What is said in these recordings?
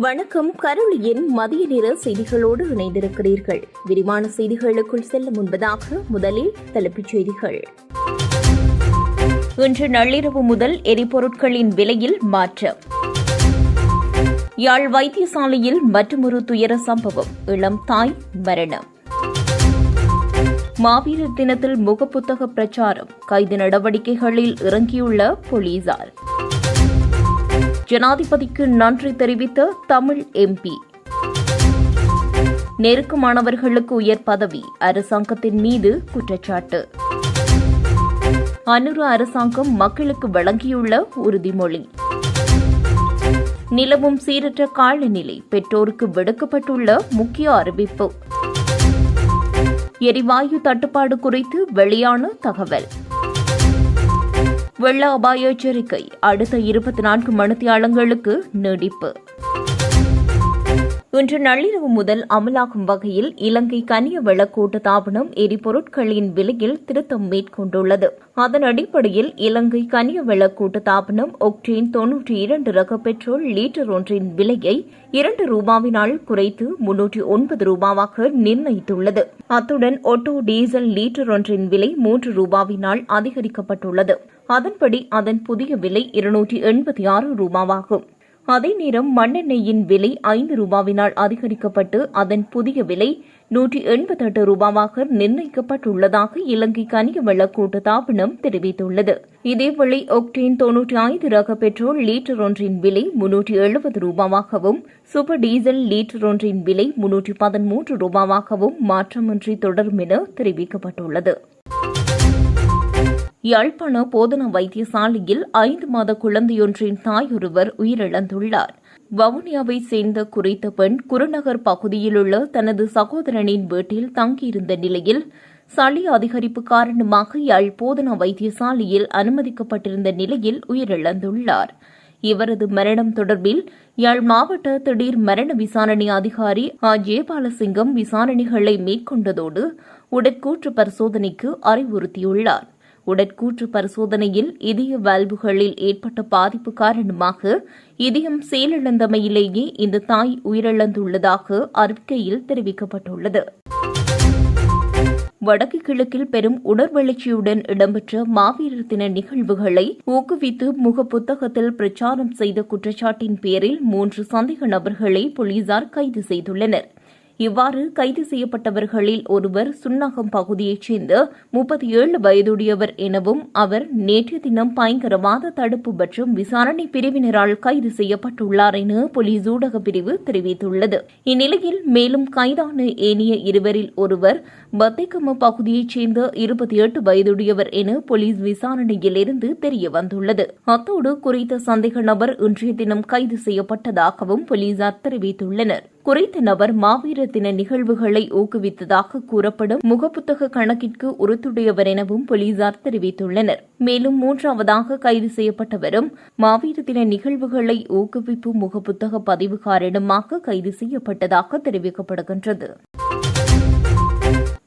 வணக்கம். கருளியின் மதிய நேர செய்திகளோடு இணைந்திருக்கிறீர்கள். விரிவான செய்திகளுக்குள் செல்ல முன்பதாக முதலில் தலைப்புச் செய்திகள். இன்று நள்ளிரவு முதல் எரிபொருட்களின் விலையில் மாற்றம். யாழ் வைத்தியசாலையில் மற்றொரு துயர சம்பவம். இளம் தாய் மரணம். மாவீரர் தினத்தில் முகப்புத்தக பிரச்சாரம். கைது நடவடிக்கைகளில் இறங்கியுள்ள போலீசார். ஜனாதிபதிக்கு நன்றி தெரிவித்த தமிழ் எம்பி. நெருக்கமானவர்களுக்கு உயர் பதவி அரசாங்கத்தின் மீது குற்றச்சாட்டு. அனுர அரசாங்கம் மக்களுக்கு வழங்கியுள்ள உறுதிமொழி. நிலவும் சீரற்ற காலநிலை பெற்றோருக்கு விடுக்கப்பட்டுள்ள முக்கிய அறிவிப்பு. எரிவாயு தட்டுப்பாடு குறித்து வெளியான தகவல். வெள்ள அபாய எச்சரிக்கை. அடுத்த இருபத்தி நான்கு மணித்தியாலங்களுக்கு நீடிப்பு. இன்று நள்ளிரவு முதல் அமலாகும் வகையில் இலங்கை கனிய வளக்கூட்டு தாபனம் எரிபொருட்களின் விலையில் திருத்தம் மேற்கொண்டுள்ளது. அதன் அடிப்படையில் இலங்கை கனிய வளக்கூட்டு தாபனம் ஒக்டேன் தொன்னூற்றி இரண்டு ரக பெட்ரோல் லீட்டர் ஒன்றின் விலையை இரண்டு ரூபாவினால் குறைத்து முன்னூற்றி ஒன்பது ரூபாவாக நிர்ணயித்துள்ளது. அத்துடன் ஒட்டோ டீசல் லீட்டர் ஒன்றின் விலை மூன்று ரூபாவினால் அதிகரிக்கப்பட்டுள்ளது. அதன்படி அதன் புதிய விலை இருநூற்றி எண்பத்தி ஆறு ரூபாவாகும். அதே நேரம் மண்ணெண்ணெயின் விலை ஐந்து ரூபாவினால் அதிகரிக்கப்பட்டு அதன் புதிய விலை நூற்றி எண்பத்தெட்டு ரூபாவாக நிர்ணயிக்கப்பட்டுள்ளதாக இலங்கை கனியவள வள தெரிவித்துள்ளது. இதேவேளை ஒக்டேன் தொன்னூற்றி ஐந்து ரக பெட்ரோல் லீட்டர் ஒன்றின் விலை முன்னூற்றி எழுபது ரூபாவாகவும் சூப்பர் டீசல் லீட்டர் ஒன்றின் விலை முன்னூற்றி பதிமூன்று ரூபாவாகவும் மாற்றமின்றி தொடரும் என தெரிவிக்கப்பட்டுள்ளது. யாழ்ப்பாண போதனா வைத்தியசாலையில் ஐந்து மாத குழந்தையொன்றின் தாயொருவர் உயிரிழந்துள்ளார். வவுனியாவை சேர்ந்த குறித்த பெண் குருநகர் பகுதியிலுள்ள தனது சகோதரனின் வீட்டில் தங்கியிருந்த நிலையில் சளி அதிகரிப்பு காரணமாக யாழ் போதனா வைத்தியசாலையில் அனுமதிக்கப்பட்டிருந்த நிலையில் உயிரிழந்துள்ளார். இவரது மரணம் தொடர்பில் யாழ் மாவட்ட திடீர் மரண விசாரணை அதிகாரி ஆ. ஜெயபாலசிங்கம் விசாரணைகளை மேற்கொண்டதோடு உடற்கூற்று பரிசோதனைக்கு அறிவுறுத்தியுள்ளார். உடற்கூற்று பரிசோதனையில் இதய வால்வுகளில் ஏற்பட்ட பாதிப்பு காரணமாக இதயம் செயலிழந்தமையிலேயே இந்த தாய் உயிரிழந்துள்ளதாக அறிக்கையில் தெரிவிக்கப்பட்டுள்ளது. வடக்கு கிழக்கில் பெரும் உணர்வெழுச்சியுடன் இடம்பெற்ற மாவீரர் தின நிகழ்வுகளை ஊக்குவித்து முக புத்தகத்தில் பிரச்சாரம் செய்த குற்றச்சாட்டின் பேரில் மூன்று சந்தேக நபர்களை போலீசார் கைது செய்துள்ளனா் இவ்வாறு கைது செய்யப்பட்டவர்களில் ஒருவர் சுன்னாகம் பகுதியைச் சேர்ந்த முப்பத்தி ஏழு வயதுடையவர் எனவும் அவர் நேற்று தினம் பயங்கரவாத தடுப்பு மற்றும் விசாரணை பிரிவினரால் கைது செய்யப்பட்டுள்ளார் என போலீஸ் ஊடக பிரிவு தெரிவித்துள்ளது. இந்நிலையில் மேலும் கைதான ஏனைய இருவரில் ஒருவர் பத்தைக்கம்ம பகுதியைச் சேர்ந்த இருபத்தி எட்டு வயதுடையவர் என போலீஸ் விசாரணையிலிருந்து தெரிய தெரியவந்துள்ளது. அத்தோடு குறித்த சந்தேக நபர் இன்றைய தினம் கைது செய்யப்பட்டதாகவும் போலீசார் தெரிவித்துள்ளனர். குறித்த நபர் மாவீர தின நிகழ்வுகளை ஊக்குவித்ததாக கூறப்படும் முகப்புத்தக கணக்கிற்கு உறுத்துடையவர் எனவும் போலீசார் தெரிவித்துள்ளனர். மேலும் மூன்றாவதாக கைது செய்யப்பட்டவரும் மாவீர தின நிகழ்வுகளை ஊக்குவிப்பு முகப்புத்தக பதிவு காரணமாக கைது செய்யப்பட்டதாக தெரிவிக்கப்படுகின்றது.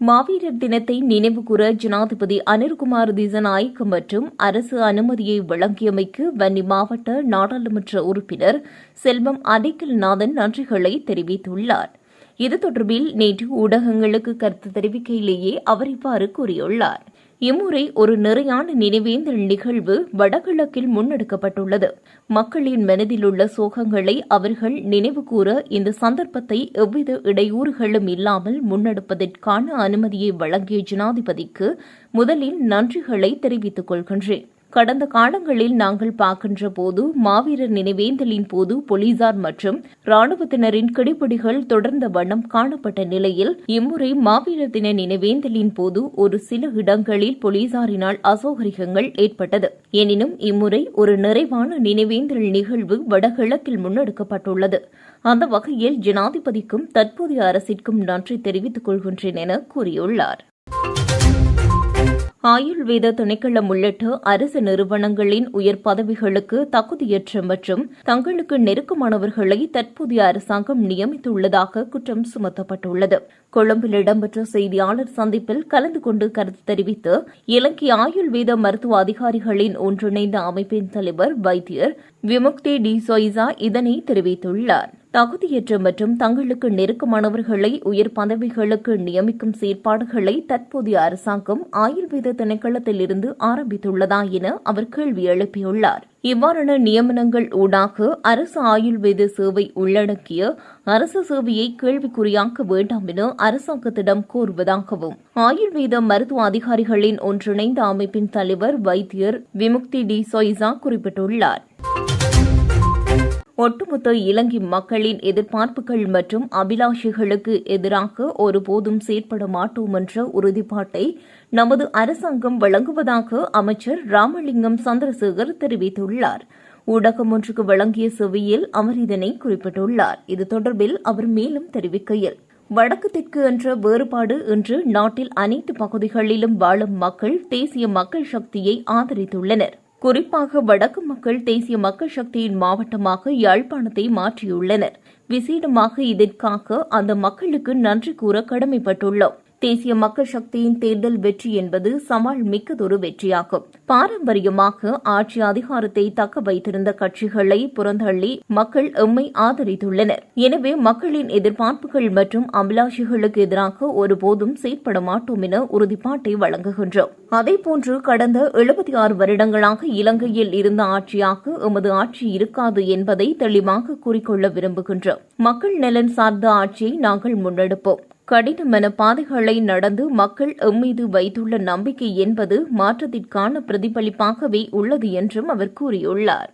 மாவீரர் தினத்தை நினைவுகூர ஜனாதிபதி அனில்குமார் திசநாயக் மற்றும் அரசு அனுமதியை வழங்கியமைக்கு வன்னி மாவட்ட நாடாளுமன்ற உறுப்பினர் செல்வம் அடிக்கல்நாதன் நன்றிகளை தெரிவித்துள்ளார். இது தொடர்பில் நேற்று ஊடகங்களுக்கு கருத்து தெரிவிக்கையிலேயே அவர் இவ்வாறு கூறியுள்ளார். இம்முறை ஒரு நிறையான நினைவேந்தல் நிகழ்வு வடகிழக்கில் முன்னெடுக்கப்பட்டுள்ளது. மக்களின் மனதில் உள்ள சோகங்களை அவர்கள் நினைவுகூர இந்த சந்தர்ப்பத்தை எவ்வித இடையூறுகளும் இல்லாமல் முன்னெடுப்பதற்கான அனுமதியை வழங்கிய ஜனாதிபதிக்கு முதலில் நன்றிகளை தெரிவித்துக் கொள்கின்றேன். கடந்த காலங்களில் நாங்கள் பார்க்கின்ற போது மாவீரர் நினைவேந்தலின் போது போலீசார் மற்றும் ராணுவத்தினரின் கெடுபிடிகள் தொடர்ந்த வண்ணம் காணப்பட்ட நிலையில் இம்முறை மாவீரர் தின நினைவேந்தலின் போது ஒரு சில இடங்களில் போலீசாரினால் அசௌகரியங்கள் ஏற்பட்டது. எனினும் இம்முறை ஒரு நிறைவான நினைவேந்தல் நிகழ்வு வடகிழக்கில் முன்னெடுக்கப்பட்டுள்ளது. அந்த வகையில் ஜனாதிபதிக்கும் தற்போதைய அரசிற்கும் நன்றி தெரிவித்துக் கொள்கின்றேன் என கூறியுள்ளார். ஆயுர்வேத திணைக்களம் உள்ளிட்ட அரசு நிறுவனங்களின் உயர் பதவிகளுக்கு தகுதியற்ற மற்றும் தங்களுக்கு நெருக்கமானவர்களை தற்போதைய அரசாங்கம் நியமித்துள்ளதாக குற்றம் சுமத்தப்பட்டுள்ளது. கொழும்பில் இடம்பெற்ற செய்தியாளர் சந்திப்பில் கலந்து கொண்டு கருத்து தெரிவித்து இலங்கை ஆயுர்வேத மருத்துவ அதிகாரிகளின் ஒன்றிணைந்த அமைப்பின் தலைவர் வைத்தியர் விமுக்தி டிசோய்சா இதனை தெரிவித்துள்ளார். தகுதியற்ற மற்றும் தங்களுக்கு நெருக்கமானவர்களை உயர் பதவிகளுக்கு நியமிக்கும் செயற்பாடுகளை தற்போதைய அரசாங்கம் ஆயுர்வேத திணைக்களத்தில் இருந்து ஆரம்பித்துள்ளதா என அவர் கேள்வி எழுப்பியுள்ளார். இவ்வாறான நியமனங்கள் ஊடாக அரசு ஆயுர்வேத சேவை உள்ளடக்கிய அரசு சேவையை கேள்விக்குறியாக்க வேண்டாம் என அரசாங்கத்திடம் கோருவதாகவும் ஆயுர்வேத மருத்துவ அதிகாரிகளின் ஒன்றிணைந்த அமைப்பின் தலைவர் வைத்தியர் விமுக்தி டி சொய்சா குறிப்பிட்டுள்ளார். ஒட்டுமொத்த இலங்கை மக்களின் எதிர்பார்ப்புகள் மற்றும் அபிலாஷைகளுக்கு எதிராக ஒருபோதும் செயற்பட மாட்டோம் என்ற உறுதிப்பாட்டை நமது அரசாங்கம் வழங்குவதாக அமைச்சர் ராமலிங்கம் சந்திரசேகர் தெரிவித்துள்ளார். ஊடகம் ஒன்றுக்கு வழங்கிய செவியில் அவர் இதனை குறிப்பிட்டுள்ளார். இது தொடர்பில் அவர் மேலும் தெரிவிக்கையில் வடக்கு தெற்கு என்ற வேறுபாடு இன்று நாட்டில் அனைத்து பகுதிகளிலும் வாழும் மக்கள் தேசிய மக்கள் சக்தியை ஆதரித்துள்ளனர். குறிப்பாக வடக்கு மக்கள் தேசிய மக்கள் சக்தியின் மாவட்டமாக யாழ்ப்பாணத்தை மாற்றியுள்ளனர். விசேடமாக இதற்காக அந்த மக்களுக்கு நன்றி கூற கடமைப்பட்டுள்ளோம். தேசிய மக்கள் சக்தியின் தேர்தல் வெற்றி என்பது சவால் மிக்கதொரு வெற்றியாகும். பாரம்பரியமாக ஆட்சி அதிகாரத்தை தக்க வைத்திருந்த கட்சிகளை புறந்தள்ளி மக்கள் எம்மை ஆதரித்துள்ளனர். எனவே மக்களின் எதிர்பார்ப்புகள் மற்றும் அபிலாஷிகளுக்கு எதிராக ஒருபோதும் செயற்பட மாட்டோம் என உறுதிப்பாட்டை வழங்குகின்றோம். அதேபோன்று கடந்த எழுபத்தி ஆறு வருடங்களாக இலங்கையில் இருந்த ஆட்சியாக எமது ஆட்சி இருக்காது என்பதை தெளிவாக கூறிக்கொள்ள விரும்புகின்றோம். மக்கள் நலன் சார்ந்த ஆட்சியை நாங்கள் முன்னெடுப்போம். கடினமான பாதைகளை நடந்து மக்கள் எம்மீது வைத்துள்ள நம்பிக்கை என்பது மாற்றத்திற்கான பிரதிபலிப்பாகவே உள்ளது என்றும் அவர் கூறியுள்ளார்.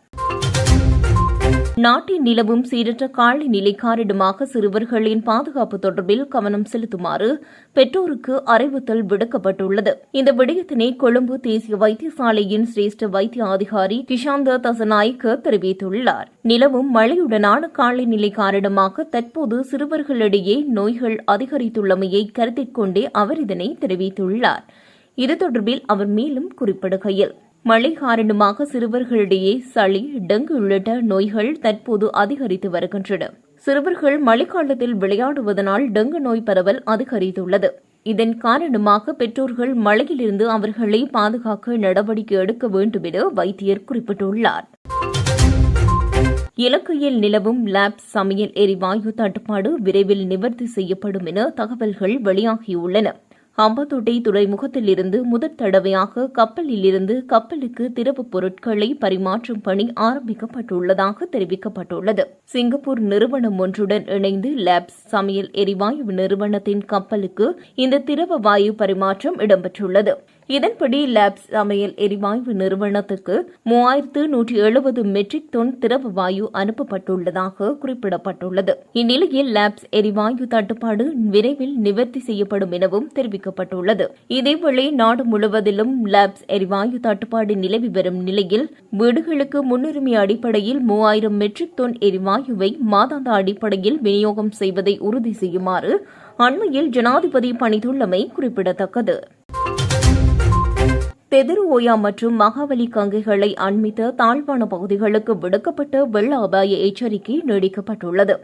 நாட்டின் நிலவும் சீரற்ற காலநிலை காரணமாக சிறுவர்களின் பாதுகாப்பு தொடர்பில் கவனம் செலுத்துமாறு பெற்றோருக்கு அறிவுறுத்தல் விடுக்கப்பட்டுள்ளது. இந்த விடயத்தினை கொழும்பு தேசிய வைத்தியசாலையின் சிரேஷ்ட வைத்திய அதிகாரி கிஷாந்த தசநாயக்க தெரிவித்துள்ளார். நிலவும் மழையுடனான காலநிலை காரணமாக தற்போது சிறுவர்களிடையே நோய்கள் அதிகரித்துள்ளமையை கருத்தில் கொண்டே அவர் இதனை தெரிவித்துள்ளார். இது தொடர்பில் அவர் மேலும் குறிப்பிடுகையில் மழை காரணமாக சிறுவர்களிடையே சளி டெங்கு உள்ளிட்ட நோய்கள் தற்போது அதிகரித்து வருகின்றன. சிறுவர்கள் மழைக்காலத்தில் விளையாடுவதனால் டெங்கு நோய் பரவல் அதிகரித்துள்ளது. இதன் காரணமாக பெற்றோர்கள் மழையிலிருந்து அவர்களை பாதுகாக்க நடவடிக்கை எடுக்க வேண்டும் என வைத்தியர் குறிப்பிட்டுள்ளார். இலங்கையில் நிலவும் லேப் சமையல் எரிவாயு தட்டுப்பாடு விரைவில் நிவர்த்தி செய்யப்படும் என தகவல்கள் வெளியாகியுள்ளன. அம்பத்தோட்டை துறைமுகத்திலிருந்து முதற் தடவையாக கப்பலிலிருந்து கப்பலுக்கு திரவப் பொருட்களை பரிமாற்றும் பணி ஆரம்பிக்கப்பட்டுள்ளதாக தெரிவிக்கப்பட்டுள்ளது. சிங்கப்பூர் நிறுவனம் ஒன்றுடன் இணைந்து லேப்ஸ் சமையல் எரிவாயு நிறுவனத்தின் கப்பலுக்கு இந்த திரவ வாயு பரிமாற்றம் இடம்பெற்றுள்ளது. இதன்படி லேப்ஸ் சமையல் எரிவாயு நிறுவனத்துக்கு மூவாயிரத்து நூற்றி எழுபது மெட்ரிக் டன் திரவ வாயு அனுப்பப்பட்டுள்ளதாக குறிப்பிடப்பட்டுள்ளது. இந்நிலையில் லேப்ஸ் எரிவாயு தட்டுப்பாடு விரைவில் நிவர்த்தி செய்யப்படும் எனவும் தெரிவிக்கப்பட்டுள்ளது. இதேவேளை நாடு முழுவதிலும் லேப்ஸ் எரிவாயு தட்டுப்பாடு நிலவி வரும் நிலையில் வீடுகளுக்கு முன்னுரிமை அடிப்படையில் மூவாயிரம் மெட்ரிக் டன் எரிவாயுவை மாதாந்த அடிப்படையில் விநியோகம் செய்வதை உறுதி செய்யுமாறு அண்மையில் ஜனாதிபதி பணித்துள்ளமை குறிப்பிடத்தக்கது. தெதிரு ஓயா மற்றும் மகாவலி கங்கைகளை அண்மித்த தாழ்வான பகுதிகளுக்கு விடுக்கப்பட்ட வெள்ள அபாய எச்சரிக்கை நீடிக்கப்பட்டுள்ளது.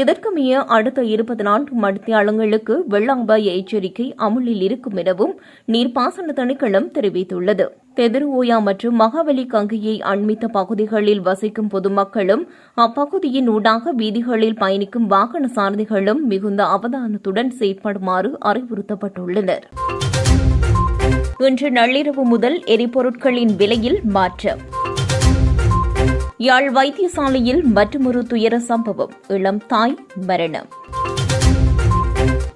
இதற்குமைய அடுத்த இருபது நான்கு மணித்தியாலங்களுக்கு வெள்ள அபாய எச்சரிக்கை அமுலில் இருக்கும் எனவும் நீர்ப்பாசன திணைக்களம் தெரிவித்துள்ளது. தெதிரு ஓயா மற்றும் மகாவலி கங்கையை அண்மித்த பகுதிகளில் வசிக்கும் பொதுமக்களும் அப்பகுதியின் ஊடாக வீதிகளில் பயணிக்கும் வாகன சாரதிகளும் மிகுந்த அவதானத்துடன் செயற்படுமாறு அறிவுறுத்தப்பட்டுள்ளனா் இன்று நள்ளிரவு முதல் எரிபொருட்களின் விலையில் மாற்றம். யாழ் வைத்தியசாலையில் மற்றொரு துயர சம்பவம். இளம் தாய் மரணம்.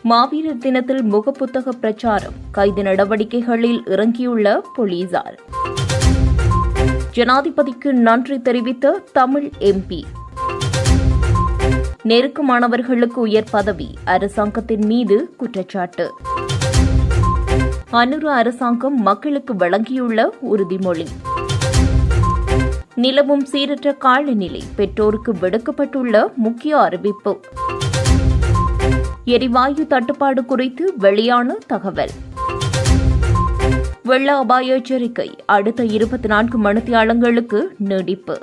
மாவீரர் தினத்தில் முகப்புத்தக பிரச்சாரம். கைது நடவடிக்கைகளில் இறங்கியுள்ள போலீசார். ஜனாதிபதிக்கு நன்றி தெரிவித்த தமிழ் எம்பி. நெருக்கமானவர்களுக்கு உயர் பதவி. அரசாங்கத்தின் மீது குற்றச்சாட்டு. அனுரு அரசாங்கம் மக்களுக்கு வழங்கியுள்ள உறுதிமொழி. நிலவும் சீரற்ற காலநிலை பெற்றோருக்கு விடுக்கப்பட்டுள்ள முக்கிய அறிவிப்பு. எரிவாயு தட்டுப்பாடு குறித்து வெளியான தகவல். வெள்ள அபாய எச்சரிக்கை அடுத்த இருபத்தி நான்கு மணித்தியாலங்களுக்கு நீடிப்பு.